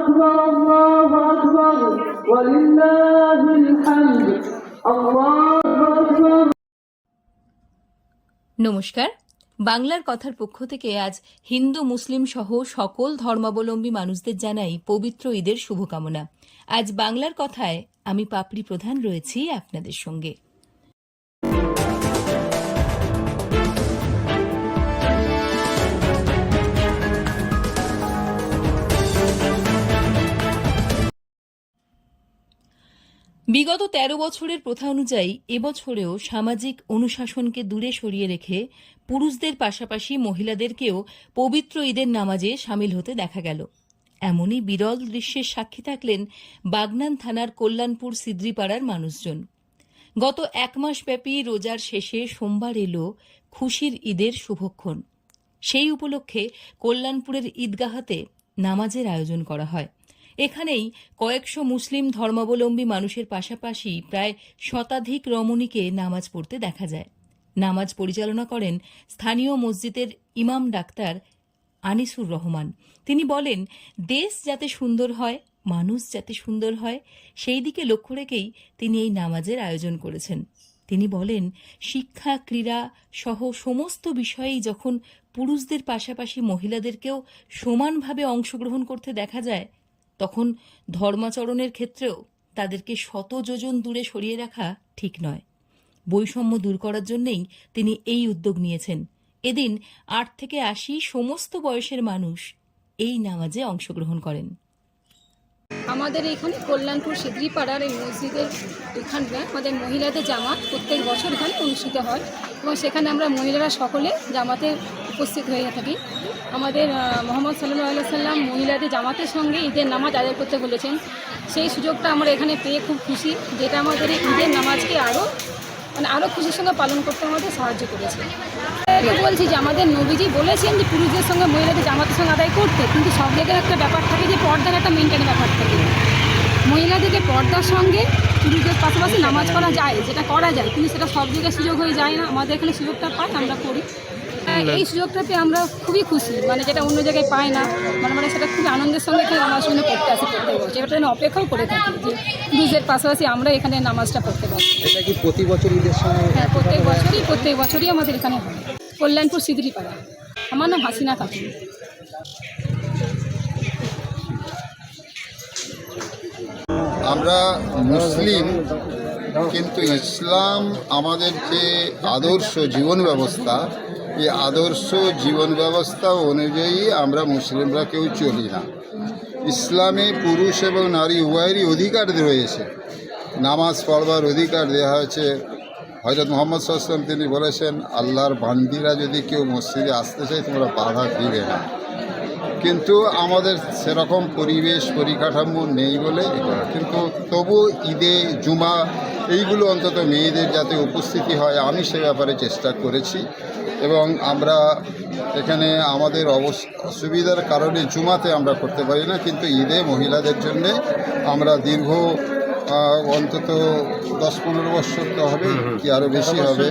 أكبر الله أكبر ولله الحمد الله أكبر নমস্কার বাংলার কথার পক্ষ থেকে আজ হিন্দু মুসলিম সহ সকল ধর্মাবলম্বী মানুষদের জানাই পবিত্র ঈদের শুভকামনা আজ বাংলার কথায় আমি পাপড়ি প্রধান রয়েছি আপনাদের সঙ্গে বিগত তেরো বছরের প্রথা অনুযায়ী এবছরেও সামাজিক অনুশাসনকে দূরে সরিয়ে রেখে পুরুষদের পাশাপাশি মহিলাদেরকেও পবিত্র ঈদের নামাজে সামিল হতে দেখা গেল। এমনই বিরল দৃশ্যের সাক্ষী থাকলেন বাগনান থানার কল্যাণপুর সিদ্রিপাড়ার মানুষজন। গত এক মাস ব্যাপী রোজার শেষে সোমবার এলো খুশির ঈদের শুভক্ষণ। সেই উপলক্ষে কল্যাণপুরের ঈদগাহাতে নামাজের আয়োজন করা হয়। এখানেই কয়েকশো মুসলিম ধর্মাবলম্বী মানুষের পাশাপাশি প্রায় শতাধিক রমণীকে নামাজ পড়তে দেখা যায়। নামাজ পরিচালনা করেন স্থানীয় মসজিদের ইমাম ডাক্তার আনিসুর রহমান। তিনি বলেন, দেশ যাতে সুন্দর হয়, মানুষ যাতে সুন্দর হয়, সেই দিকে লক্ষ্য রেখেই তিনি এই নামাজের আয়োজন করেছেন। তিনি বলেন, শিক্ষা, ক্রীড়া সহ সমস্ত বিষয়েই যখন পুরুষদের পাশাপাশি মহিলাদেরকেও সমানভাবে অংশগ্রহণ করতে দেখা যায় তখন ধর্মাচরণের ক্ষেত্রেও তাদেরকে শত যোজন দূরে সরিয়ে রাখা ঠিক নয়। বৈষম্য দূর করার জন্যেই তিনি এই উদ্যোগ নিয়েছেন। এদিন আট থেকে আশি সমস্ত বয়সের মানুষ এই নামাজে অংশগ্রহণ করেন। আমাদের এখানে কল্যাণপুর সিদ্রিপাড়ার এই মসজিদের এখানটায় আমাদের মহিলাদের জামাত প্রত্যেক বছর এখানে অনুষ্ঠিত হয় এবং সেখানে আমরা মহিলারা সকলে জামাতে উপস্থিত হয়ে থাকি। আমাদের মোহাম্মদ সাল্লু আল্লাহ সাল্লাম মহিলাদের জামাতের সঙ্গে ঈদের নামাজ আদায় করতে বলেছেন। সেই সুযোগটা আমরা এখানে পেয়ে খুব খুশি, যেটা আমাদের ঈদের নামাজকে আরও মানে আরও খুশির সঙ্গে পালন করতে আমাদের সাহায্য করেছে। বলছি যে আমাদের নবীজি বলেছেন যে পুরুষদের সঙ্গে মহিলাদের জামাতের সঙ্গে আদায় করতে, কিন্তু সব জায়গায় একটা ব্যাপার থাকে যে পর্দার একটা মেনটেন ব্যাপার থাকে। মহিলাদেরকে পর্দার সঙ্গে পুরুষদের পাশাপাশি নামাজ করা যায়, যেটা করা যায়, কিন্তু সেটা সব জায়গায় সুযোগ হয়ে যায় না। আমাদের এখানে সুযোগটা পাই আমরা করি। এই সুযোগটাতে আমরা খুবই খুশি। মানে যেটা অন্য জায়গায় পাই না মানে মানে সেটা খুবই আনন্দের সঙ্গে এখানে নামাজ শুনে পড়তে আসি প্রত্যেক বছর জন্য অপেক্ষাও করে থাকি যে পুরুষদের পাশাপাশি আমরা এখানে নামাজটা পড়তে পারি এটা কি প্রতি বছর ঈদের সময় হ্যাঁ প্রত্যেক বছরই প্রত্যেক বছরই আমাদের এখানে হয়। কল্যাণপুর সিদ্রিপাড়া আমার নাম হাসিনা খাতুন। আমরা মুসলিম কিন্তু ইসলাম আমাদের যে আদর্শ জীবন ব্যবস্থা এই আদর্শ জীবন ব্যবস্থা অনুযায়ী আমরা মুসলিমরা কেউ চলি না। ইসলামে পুরুষ এবং নারী উভয়েরই অধিকার রয়েছে। নামাজ পড়বার অধিকার দেওয়া হয়েছে। হজরত মোহাম্মদ সাল্লাম তিনি বলেছেন, আল্লাহর বান্দিরা যদি কেউ মসজিদে আসতে চায়, তোমরা বাধা দিবে না। কিন্তু আমাদের সেরকম পরিবেশ পরিকাঠামো নেই বলে কিন্তু তবু ঈদে জুমা এইগুলো অন্তত মেয়েদের যাতে উপস্থিতি হয় আমি সে ব্যাপারে চেষ্টা করেছি। এবং আমরা এখানে আমাদের অবস- অসুবিধার কারণে জুমাতে আমরা করতে পারি না কিন্তু ঈদে মহিলাদের জন্যে আমরা দীর্ঘ অন্তত দশ পনেরো বছর তো হবে কি আরও বেশি হবে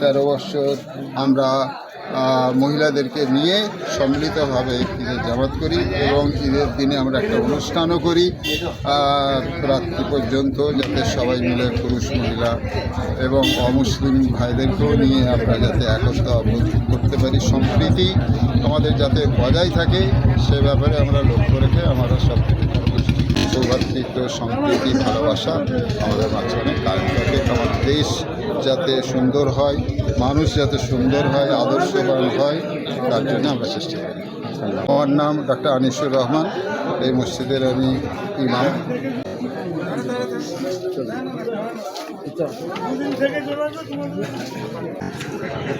তেরো বছর আমরা মহিলাদেরকে নিয়ে সম্মিলিতভাবে ঈদের জামাত করি এবং ঈদের দিনে আমরা একটা অনুষ্ঠানও করি। রাত্রি পর্যন্ত যাতে সবাই মিলে পুরুষ, মহিলা এবং অমুসলিম ভাইদেরকেও নিয়ে আমরা যাতে একতা অবরোধ করতে পারি। সম্প্রীতি আমাদের যাতে বজায় থাকে, সে ব্যাপারে আমরা লক্ষ্য রেখে আমরা সব সৌভাতৃত্ব, সম্প্রীতি, ভালোবাসা আমাদের মাঝখানে। কায়েম থাকে আমাদের দেশ যাতে সুন্দর হয়, মানুষ যাতে সুন্দর হয়, আদর্শবান হয়, তার জন্য আমরা চেষ্টা করি। আমার নাম ডক্টর আনিসুর রহমান। এই মসজিদের আমি ইমাম।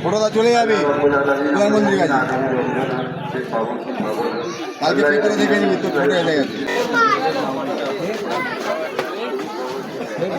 ফটোটা চলে যাবে? মন্দির কাছে কালকে পেপারে দেখে নিবি, তোর ফটো এসে গেছে এক দুশো টাকা যাবে না না আমি